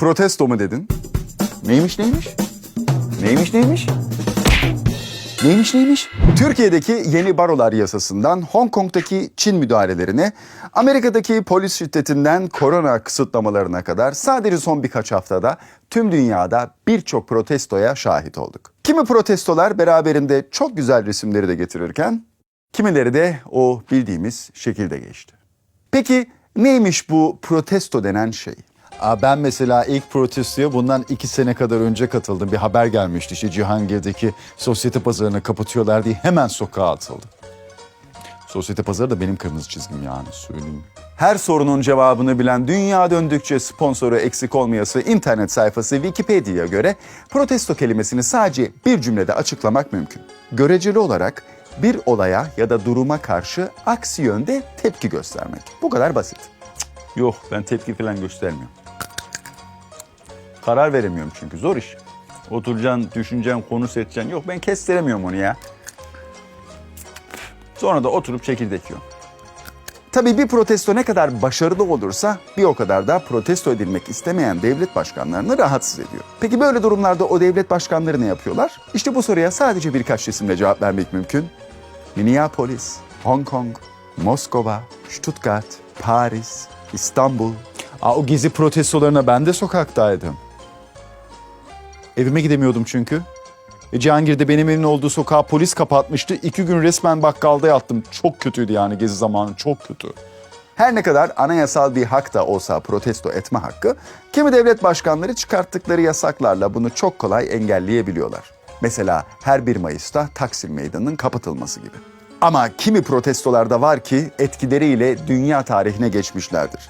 Protesto mu dedin? Neymiş neymiş? Neymiş neymiş? Neymiş neymiş? Türkiye'deki yeni barolar yasasından Hong Kong'daki Çin müdahalelerine, Amerika'daki polis şiddetinden korona kısıtlamalarına kadar sadece son birkaç haftada tüm dünyada birçok protestoya şahit olduk. Kimi protestolar beraberinde çok güzel resimleri de getirirken, kimileri de o bildiğimiz şekilde geçti. Peki neymiş bu protesto denen şey? Ben mesela ilk protestoya bundan iki sene kadar önce katıldım. Bir haber gelmişti işte Cihangir'deki sosyete pazarını kapatıyorlar diye hemen sokağa atıldım. Sosyete pazarı da benim kırmızı çizgim yani söyleyeyim. Her sorunun cevabını bilen dünya döndükçe sponsoru eksik olmayası internet sayfası Wikipedia'ya göre protesto kelimesini sadece bir cümlede açıklamak mümkün. Göreceli olarak bir olaya ya da duruma karşı aksi yönde tepki göstermek. Bu kadar basit. Yok ben tepki falan göstermiyorum. Karar veremiyorum çünkü zor iş. Oturacaksın, düşüneceksin, konu seçeceksin. Yok ben kestiremiyorum onu ya. Sonra da oturup çekirdek yiyorum. Tabii bir protesto ne kadar başarılı olursa bir o kadar da protesto edilmek istemeyen devlet başkanlarını rahatsız ediyor. Peki böyle durumlarda o devlet başkanları ne yapıyorlar? İşte bu soruya sadece birkaç resimle cevap vermek mümkün. Minneapolis, Hong Kong, Moskova, Stuttgart, Paris, İstanbul. Aa, o gezi protestolarına ben de sokaktaydım. Evime gidemiyordum çünkü. E, Cihangir'de benim evimin olduğu sokağı polis kapatmıştı. İki gün resmen bakkalda yattım. Çok kötüydü yani gezi zamanı çok kötü. Her ne kadar anayasal bir hak da olsa protesto etme hakkı, kimi devlet başkanları çıkarttıkları yasaklarla bunu çok kolay engelleyebiliyorlar. Mesela her 1 Mayıs'ta Taksim Meydanı'nın kapatılması gibi. Ama kimi protestolarda var ki etkileriyle dünya tarihine geçmişlerdir.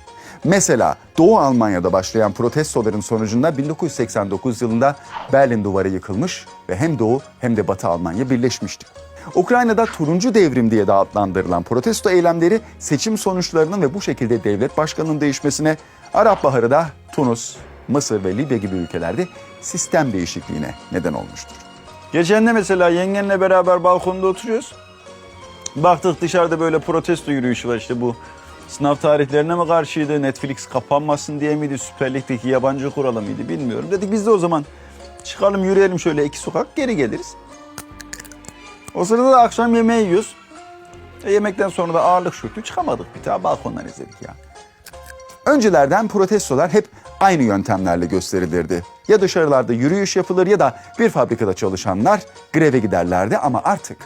Mesela Doğu Almanya'da başlayan protestoların sonucunda 1989 yılında Berlin Duvarı yıkılmış ve hem Doğu hem de Batı Almanya birleşmişti. Ukrayna'da turuncu devrim diye de adlandırılan protesto eylemleri seçim sonuçlarının ve bu şekilde devlet başkanının değişmesine, Arap Baharı da Tunus, Mısır ve Libya gibi ülkelerde sistem değişikliğine neden olmuştur. Geçen de mesela yengenle beraber balkonda oturuyoruz. Baktık dışarıda böyle protesto yürüyüşü var işte bu sınav tarihlerine mi karşıydı, Netflix kapanmasın diye miydi, Süper Lig'deki yabancı kuralı mıydı bilmiyorum. Dedik biz de o zaman çıkalım yürüyelim şöyle iki sokak geri geliriz. O sırada da akşam yemeği yiyoruz. E, yemekten sonra da ağırlık çöktü çıkamadık bir daha balkondan izledik ya. Öncelerden protestolar hep aynı yöntemlerle gösterilirdi. Ya dışarılarda yürüyüş yapılır ya da bir fabrikada çalışanlar greve giderlerdi ama artık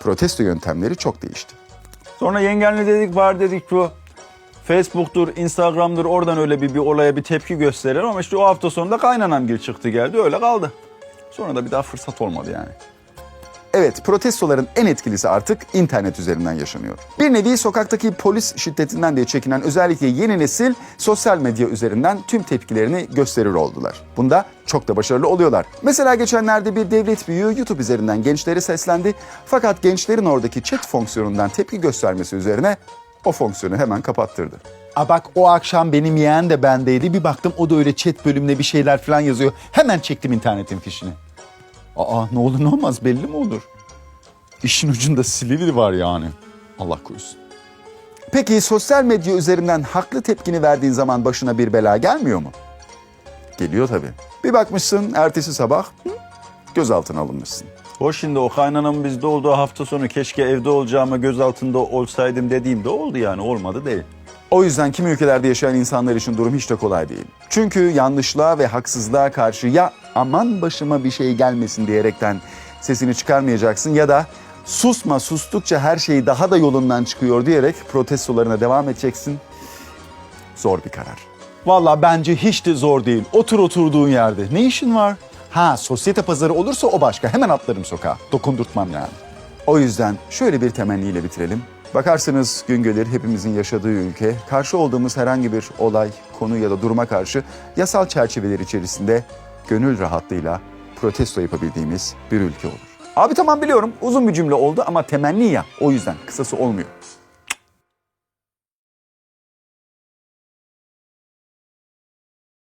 protesto yöntemleri çok değişti. Sonra yengenle dedik var dedik bu Facebook'tur, Instagram'dır oradan öyle bir, bir olaya bir tepki gösterir ama işte o hafta sonunda kaynanam gir çıktı geldi öyle kaldı. Sonra da bir daha fırsat olmadı yani. Evet, protestoların en etkilisi artık internet üzerinden yaşanıyor. Bir nevi sokaktaki polis şiddetinden diye çekinen özellikle yeni nesil sosyal medya üzerinden tüm tepkilerini gösterir oldular. Bunda çok da başarılı oluyorlar. Mesela geçenlerde bir devlet büyüğü YouTube üzerinden gençlere seslendi. Fakat gençlerin oradaki chat fonksiyonundan tepki göstermesi üzerine o fonksiyonu hemen kapattırdı. A bak o akşam benim yeğen de bendeydi. Bir baktım o da öyle chat bölümüne bir şeyler falan yazıyor. Hemen çektim internetin fişini. Aa ne olur ne olmaz belli mi olur? İşin ucunda silivri var yani. Allah korusun. Peki sosyal medya üzerinden haklı tepkini verdiğin zaman başına bir bela gelmiyor mu? Geliyor tabii. Bir bakmışsın ertesi sabah gözaltına alınmışsın. O şimdi o kaynanamın bizde olduğu hafta sonu keşke evde olacağıma gözaltında olsaydım dediğimde oldu yani olmadı değil. O yüzden kimi ülkelerde yaşayan insanlar için durum hiç de kolay değil. Çünkü yanlışlığa ve haksızlığa karşı ya aman başıma bir şey gelmesin diyerekten sesini çıkarmayacaksın ya da susma sustukça her şey daha da yolundan çıkıyor diyerek protestolarına devam edeceksin. Zor bir karar. Valla bence hiç de zor değil. Otur oturduğun yerde. Ne işin var? Ha sosyete pazarı olursa o başka. Hemen atlarım sokağa. Dokundurtmam yani. O yüzden şöyle bir temenniyle bitirelim. Bakarsınız gün gelir hepimizin yaşadığı ülke, karşı olduğumuz herhangi bir olay, konu ya da duruma karşı yasal çerçeveler içerisinde gönül rahatlığıyla protesto yapabildiğimiz bir ülke olur. Abi tamam biliyorum uzun bir cümle oldu ama temenni ya o yüzden kısası olmuyor.